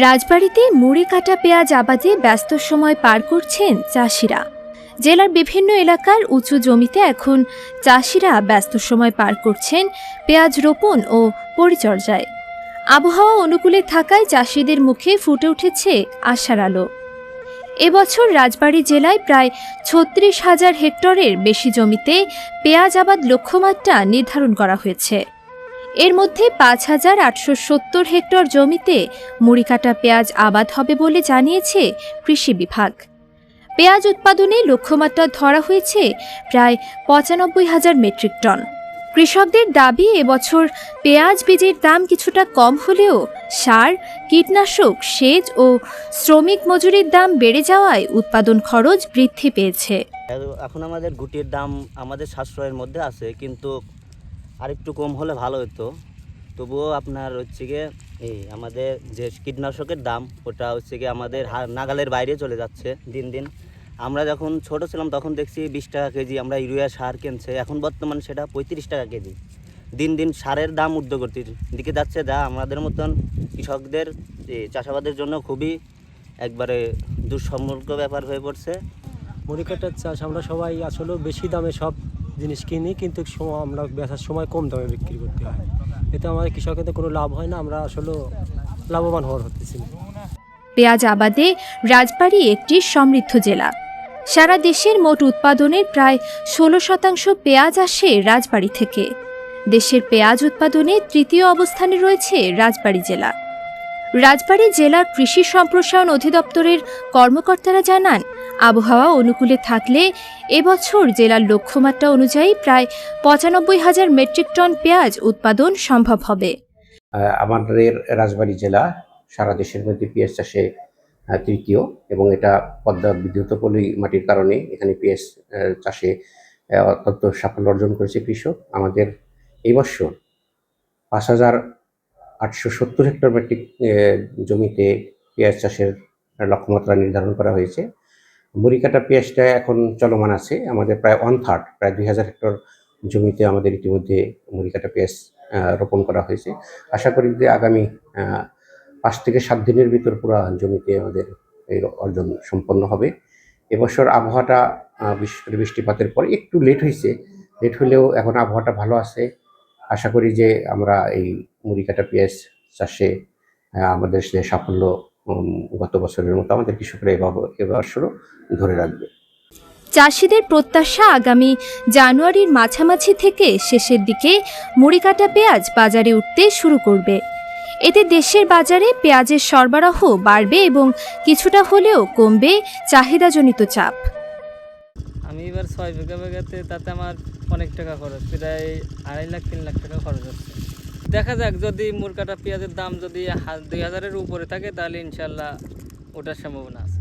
রাজবাড়িতে মুড়ি কাটা পেঁয়াজ আবাদে ব্যস্ত সময় পার করছেন চাষিরা। জেলার বিভিন্ন এলাকার উঁচু জমিতে এখন চাষিরা ব্যস্ত সময় পার করছেন পেঁয়াজ রোপণ ও পরিচর্যায়। আবহাওয়া অনুকূলে থাকায় চাষিদের মুখে ফুটে উঠেছে আশার আলো। এবছর রাজবাড়ী জেলায় প্রায় ছত্রিশ হাজার হেক্টরের বেশি জমিতে পেঁয়াজ আবাদ লক্ষ্যমাত্রা নির্ধারণ করা হয়েছে। এর মধ্যে পাঁচ হাজার আটশো সত্তর হেক্টর জমিতে মুড়িকাটা পেঁয়াজ আবাদ হবে বলে জানিয়েছে কৃষি বিভাগ। পেঁয়াজ উৎপাদনে লক্ষ্যমাত্রা ধরা হয়েছে প্রায় পঁচানব্বই হাজার মেট্রিক টন। কৃষকদের দাবি, এবছর পেঁয়াজ বীজের দাম কিছুটা কম হলেও সার, কীটনাশক, সেচ ও শ্রমিক মজুরির দাম বেড়ে যাওয়ায় উৎপাদন খরচ বৃদ্ধি পেয়েছে। এখন আমাদের গুটির দাম আমাদের সাশ্রয়ের মধ্যে আছে, কিন্তু আরেকটু কম হলে ভালো হতো। তবুও আপনার হচ্ছে গিয়ে এই আমাদের যে কীটনাশকের দাম, ওটা হচ্ছে গিয়ে আমাদের নাগালের বাইরে চলে যাচ্ছে দিন দিন। আমরা যখন ছোট ছিলাম তখন দেখছি বিশ টাকা কেজি আমরা ইউরিয়া সার কিনছে। এখন বর্তমান সেটা পঁয়ত্রিশ টাকা কেজি। দিন দিন সারের দাম ঊর্ধ্বগতির দিকে যাচ্ছে যা আমাদের মতন কৃষকদের চাষাবাদের জন্য খুবই একবারে দুঃসম্পর্ক ব্যাপার হয়ে পড়ছে। মুড়ি কাটার চাষ আমরা সবাই আসলে বেশি দামে সব জিনিস কিনি, কিন্তু আমরা বেচার সময় কম দামে বিক্রি করতে হয়। এতে আমাদের কৃষকের কোনো লাভ হয় না, আমরা আসলে লাভবান হওয়ার হতেছি। পেঁয়াজ আবাদে রাজবাড়ী একটি সমৃদ্ধ জেলা। সারা দেশের মোট উৎপাদনের প্রায় ষোলো শতাংশ পেঁয়াজ আসে রাজবাড়ি থেকে। দেশের পেঁয়াজ উৎপাদনে তৃতীয় অবস্থানে রয়েছে রাজবাড়ী জেলা। রাজবাড়ী জেলার কৃষি সম্প্রসারণ অধিদপ্তরের কর্মকর্তারা জানান, আবহাওয়া অনুকূলে থাকলে এবছর জেলার লক্ষ্যমাত্রা অনুযায়ী প্রায় পঁচানব্বই হাজার মেট্রিক টন পেঁয়াজ উৎপাদন সম্ভব হবে। আমাদের রাজবাড়ী জেলা সারা দেশের মধ্যে পেঁয়াজ চাষে তৃতীয় এবং এটা পদ্মা বিদ্যুৎ পলি মাটির কারণে এখানে পেঁয়াজ চাষে অত্যন্ত সাফল্য অর্জন করেছে কৃষক। আমাদের এই বছর পাঁচ হাজার আটশো সত্তর হেক্টর মেট্রিক জমিতে পেঁয়াজ চাষের লক্ষ্যমাত্রা নির্ধারণ করা হয়েছে। মুড়িকাটা পেঁয়াজটা এখন চলমান আছে। আমাদের প্রায় ওয়ান থার্ড প্রায় দুই হাজার হেক্টর জমিতে আমাদের ইতিমধ্যে মুড়িকাটা পেঁয়াজ রোপণ করা হয়েছে। আশা করি যে আগামী পাঁচ থেকে সাত দিনের ভিতর পুরো জমিতে আমাদের এই অর্জন সম্পন্ন হবে। এবছর আবহাওয়াটা বিশেষ করে বৃষ্টিপাতের পর একটু লেট হয়েছে। লেট হলেও এখন আবহাওয়াটা ভালো আছে। আশা করি যে আমরা এই মুড়িকাটা পেঁয়াজ চাষে আমাদের সে সাফল্য গত বছরের মতো আমাদের কৃষকরা এবার এবছরও ধরে রাখবে। চাষিদের প্রত্যাশা আগামী জানুয়ারির মাঝামাঝি থেকে শেষের দিকে মুড়িকাটা পেঁয়াজ বাজারে উঠতে শুরু করবে। এতে দেশের বাজারে পেঁয়াজের সরবরাহ বাড়বে এবং কিছুটা হলেও কমবে চাহিদাজনিত চাপ। আমি এবার ছয় বিঘা বিঘাতে তাতে আমার অনেক টাকা খরচ, প্রায় আড়াই লাখ, তিন লাখ টাকা খরচ হচ্ছে। দেখা যাক, যদি মুরকাটা পেঁয়াজের দাম যদি দুই হাজারের উপরে থাকে, তাহলে ইনশাল্লাহ ওটার সম্ভাবনা আছে।